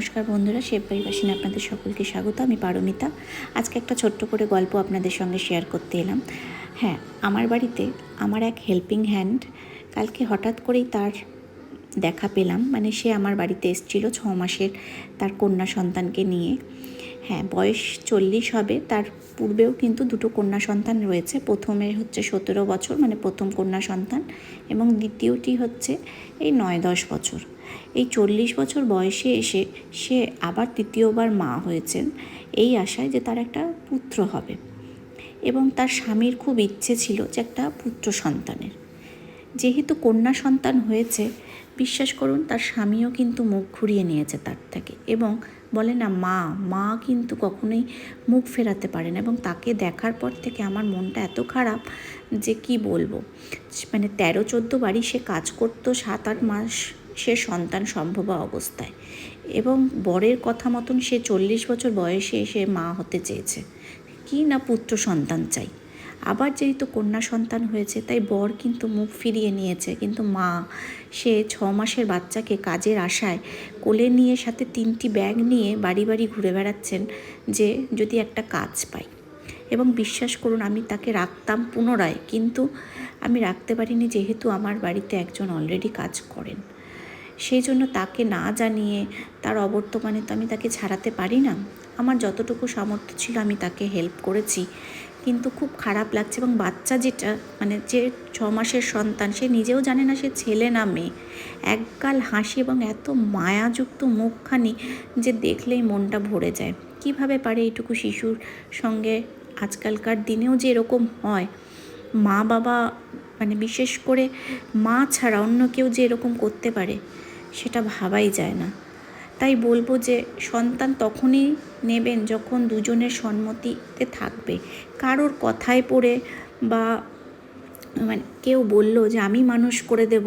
নমস্কার বন্ধুরা, শেফ পরিবাসিনী আপনাদের সকলকে স্বাগত। আমি পারমিতা। আজকে একটা ছোট্ট করে গল্প আপনাদের সঙ্গে শেয়ার করতে এলাম। হ্যাঁ আমার বাড়িতে আমার এক হেল্পিং হ্যান্ড কালকে হঠাৎ করেই তার দেখা পেলাম। মানে সে আমার বাড়িতে এসেছিল ছ মাসের তার কন্যা সন্তানকে নিয়ে। হ্যাঁ বয়স চল্লিশ হবে। তার পূর্বেও কিন্তু দুটো কন্যা সন্তান রয়েছে। প্রথমে হচ্ছে সতেরো বছর মানে প্রথম কন্যা সন্তান, এবং দ্বিতীয়টি হচ্ছে এই নয় দশ বছর। এই চল্লিশ বছর বয়সে এসে সে আবার তৃতীয়বার মা হয়েছেন, এই আশায় যে তার একটা পুত্র হবে। এবং তার স্বামীর খুব ইচ্ছে ছিল যে একটা পুত্র সন্তানের। যেহেতু কন্যা সন্তান হয়েছে, বিশ্বাস করুন তার স্বামীও কিন্তু মুখ ঘুরিয়ে নিয়েছে তার থেকে এবং বলে, না, মা মা কিন্তু কখনোই মুখ ফেরাতে পারে না এবং তাকে দেখার পর থেকে আমার মনটা এত খারাপ যে কি বলব? মানে তেরো, চোদ্দ বাড়ি সে কাজ করতো, সাত, আট মাস সে সন্তান সম্ভব অবস্থায়। এবং বরের কথা মতন সে চল্লিশ বছর বয়সে এসে মা হতে চেয়েছে। কি না পুত্র সন্তান চাই। আবার যেহেতু কন্যা সন্তান হয়েছে, তাই বর কিন্তু মুখ ফিরিয়ে নিয়েছে। কিন্তু মা, সে ছ মাসের বাচ্চাকে কাজের আশায় কোলে নিয়ে সাথে তিনটি ব্যাগ নিয়ে বাড়ি বাড়ি ঘুরে বেড়াচ্ছেন যে, যদি একটা কাজ পাই। এবং বিশ্বাস করুন, আমি তাকে রাখতাম পুনরায়। কিন্তু আমি রাখতে পারিনি, যেহেতু আমার বাড়িতে একজন অলরেডি কাজ করেন। সেই জন্য তাকে না জানিয়ে তার অবর্তমানে তো আমি তাকে ছাড়াতে পারি না। আমার যতটুকু সামর্থ্য ছিল আমি তাকে হেল্প করেছি। কিন্তু খুব খারাপ লাগছে এবং বাচ্চা যেটা মানে যে ছ মাসের সন্তান, সে নিজেও জানে না সে ছেলে না মেয়ে। একগাল হাসি এবং এত মায়াযুক্ত মুখখানি যে দেখলেই মনটা ভরে যায়। কীভাবে পারে এইটুকু শিশুর সঙ্গে আজকালকার দিনেও যে এরকম হয়? মা বাবা মানে বিশেষ করে মা ছাড়া অন্য কেউ যে এরকম করতে পারে? সেটা ভাবাই যায় না। তাই বলব যে সন্তান তখনই নেবেন যখন দুজনের সম্মতিতে থাকবে। কারোর কথায় পড়ে বা মানে কেউ বলল যে আমি মানুষ করে দেব,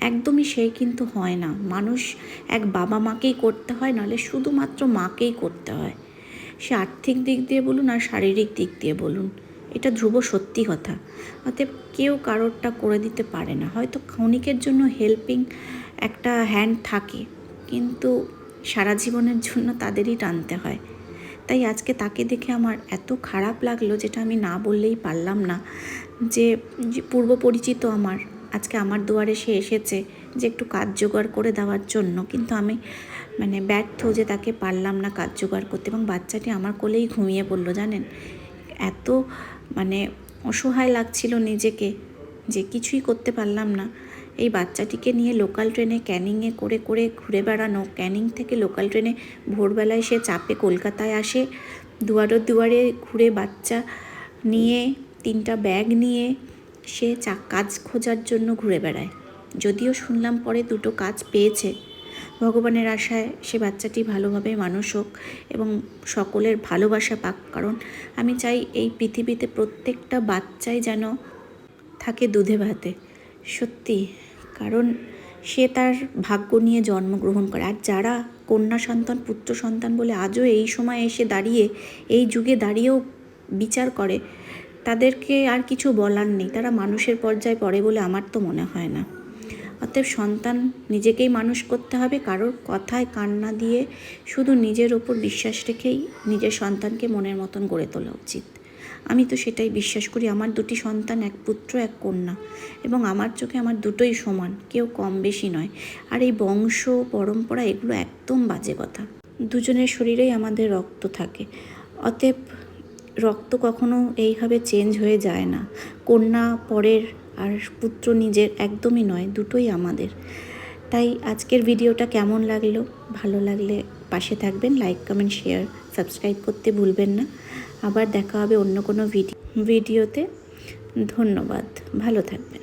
একদমই সে কিন্তু হয় না। মানুষ এক বাবা মাকেই করতে হয়, নাহলে শুধুমাত্র মাকেই করতে হয়। সে আর্থিক দিক দিয়ে বলুন আর শারীরিক দিক দিয়ে বলুন, এটা ধ্রুব সত্যি কথা। অতএব কেউ কারোরটা করে দিতে পারে না। হয়তো ক্ষণিকের জন্য হেল্পিং একটা হ্যান্ড থাকে, কিন্তু সারা জীবনের জন্য তাদেরই টানতে হয়। তাই আজকে তাকে দেখে আমার এত খারাপ লাগল যেটা আমি না বললেই পারলাম না যে পূর্ব পরিচিত আমার, আজকে আমার দুয়ারে সে এসেছে যে একটু কাজ জোগাড় করে দেওয়ার জন্য। কিন্তু আমি মানে ব্যর্থ যে তাকে পারলাম না কাজ জোগাড় করতে এবং বাচ্চাটি আমার কোলেই ঘুমিয়ে পড়ল, জানেন? এত মানে অসহায় লাগছিল নিজেকে, যে কিছুই করতে পারলাম না। এই বাচ্চাটিকে নিয়ে লোকাল ট্রেনে ক্যানিংয়ে করে করে ঘুরে বেড়ানো। ক্যানিং থেকে লোকাল ট্রেনে ভোরবেলায় সে চাপে কলকাতায় আসে। দুয়ারে দুয়ারে ঘুরে বাচ্চা নিয়ে, তিনটা ব্যাগ নিয়ে সে চা কাজ খোঁজার জন্য ঘুরে বেড়ায়। যদিও শুনলাম পরে দুটো কাজ পেয়েছে। ভগবানের আশায় সে বাচ্চাটি ভালোভাবে মানুষ হোক এবং সকলের ভালোবাসা পাক। কারণ আমি চাই এই পৃথিবীতে প্রত্যেকটা বাচ্চাই যেন থাকে দুধে ভাতে। সত্যি কারণ সে তার ভাগ্য নিয়ে জন্মগ্রহণ করে। আর যারা কন্যা সন্তান, পুত্র সন্তান বলে আজও এই সময় এসে দাঁড়িয়ে, এই যুগে দাঁড়িয়েও বিচার করে, তাদেরকে আর কিছু বলার নেই। তারা মানুষের পর্যায়ে পড়ে বলে আমার তো মনে হয় না। অতএব সন্তান নিজেকেই মানুষ করতে হবে, কারোর কথায় কান্না দিয়ে শুধু নিজের ওপর বিশ্বাস রেখেই নিজের সন্তানকে মনের মতন গড়ে তোলা উচিত। আমি তো সেটাই বিশ্বাস করি, আমার দুটি সন্তান, এক পুত্র, এক কন্যা। এবং আমার চোখে আমার দুটোই সমান, কেউ কম বেশি নয়। আর এই বংশ, পরম্পরা, এগুলো একদম বাজে কথা। দুজনের শরীরেই আমাদের রক্ত থাকে। অতএব রক্ত কখনো এইভাবে চেঞ্জ হয়ে যায় না। কন্যা, পরের আর পুত্র নিজের একদমই নয়, দুটোই আমাদের। তাই আজকের ভিডিওটা কেমন লাগল? ভালো লাগলে পাশে থাকবেন, লাইক, কমেন্ট, শেয়ার সাবস্ক্রাইব করতে ভুলবেন না। আবার দেখা হবে অন্য কোনো ভিডিও ভিডিওতে। ধন্যবাদ। ভালো থাকবেন।